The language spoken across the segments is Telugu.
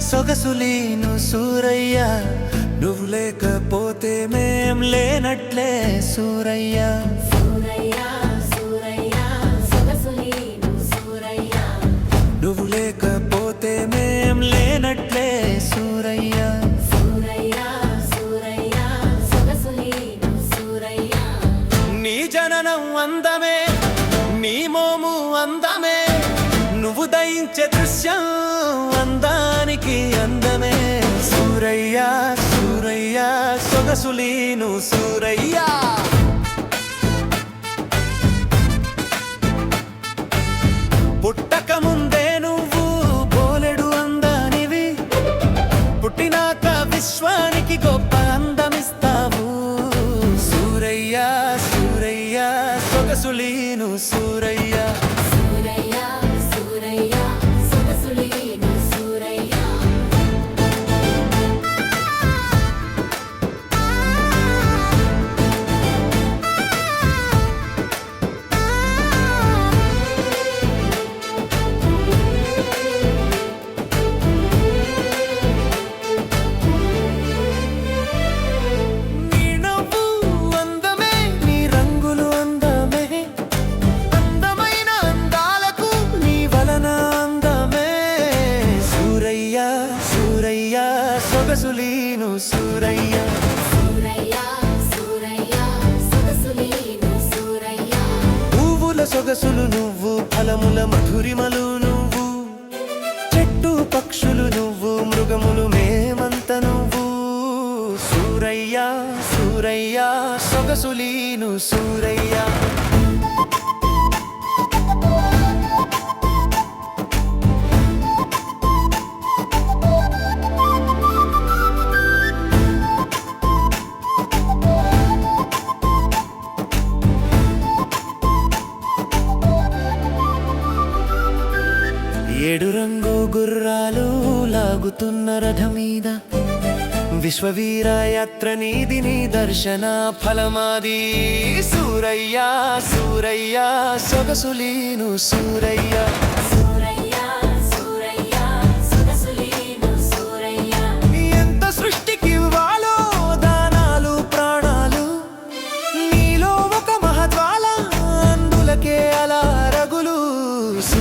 సొగసులీను సూరయ్య. నువ్వు లేకపోతే మేం లేనట్లే సూరయ్య. సూరయ్యా సూరయ్యా సూరయ్యా. నువ్వు లేకపోతే మేం లేనట్లే సూరయ్య. సూరయ్యా సూరయ్యా సూరయ్యా. నీ జననం అందమే నీ మోము అందమే. నువ్వు దయించే దృశ్యం సొగసులీను సూరయ్యా. పుట్టక ముందే నువ్వు బోలెడు అందానివి. పుట్టినాక విశ్వానికి గొప్ప అందమిస్తావు. సూరయ్యా సూరయ్యా సొగసులీను సూర సూరయ్య సొగసులీను సూరయ్య. పువ్వుల సొగసులు నువ్వు ఫలముల మధురిమలు నువ్వు. చెట్టు పక్షులు నువ్వు మృగములు మేమంత నువ్వు. సూరయ్య సూరయ్య సొగసులీను సూరయ్య గుర్రాలు లాగుతున్న రథ మీద విశ్వవీర యాత్ర నీది నీ దర్శన ఫలమాది. సూరయ్యా సూరయ్యా సొగసులీను సూరయ్యా.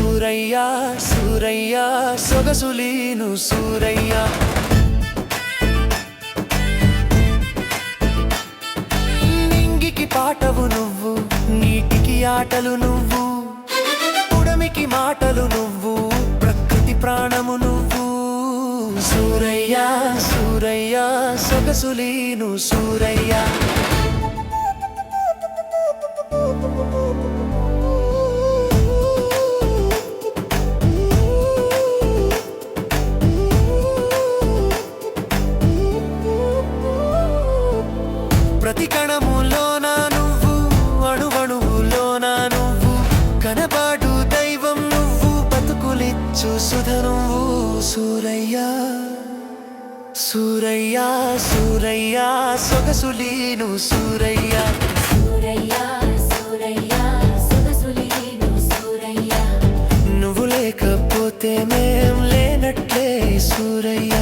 సూరయ్యా సూరయ్య సొగసులీను సూరయ్యా. నింగికి పాటవు నువ్వు నీటికి ఆటలు నువ్వు. ఉడమికి మాటలు నువ్వు ప్రకృతి ప్రాణము నువ్వు. సూరయ్య సూరయ్యా సొగసులీను సూరయ్య. చూసుధను సూరయ్యా సూరయ్యా సూరయ్యా సొగసులీను సూరయ్యా. సూరయ్యా సూరయ్యా సొగసులీను సూరయ్యా. నువ్వు లేకపోతే మేం లేనట్లే సూరయ్యా.